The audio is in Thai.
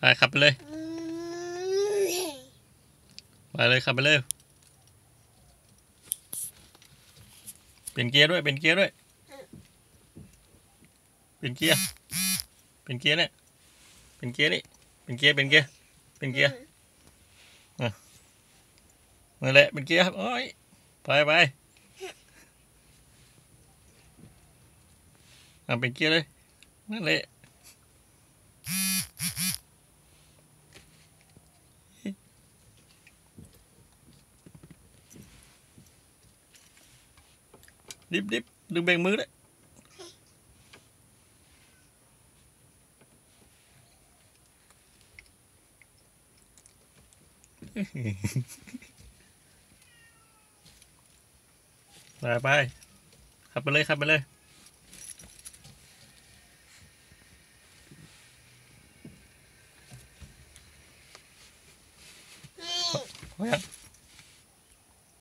ไปขับไปเลย ไปเลยขับไปเลย เปลี่ยนเกียร์ด้วย เปลี่ยนเกียร์ด้วย เปลี่ยนเกียร์ เปลี่ยนเกียร์เนี่ย เปลี่ยนเกียร์นี่ เปลี่ยนเกียร์ เปลี่ยนเกียร์ เปลี่ยนเกียร์นั่นแหละ เป็นเกียร์ครับโอ้ย ไปไปอะเป็นเกียร์เลย นั่นแหละ ดิบดิบดึงเบ่งมือด้วยไปไป ขับไปเลยขับไปเลยพอยัง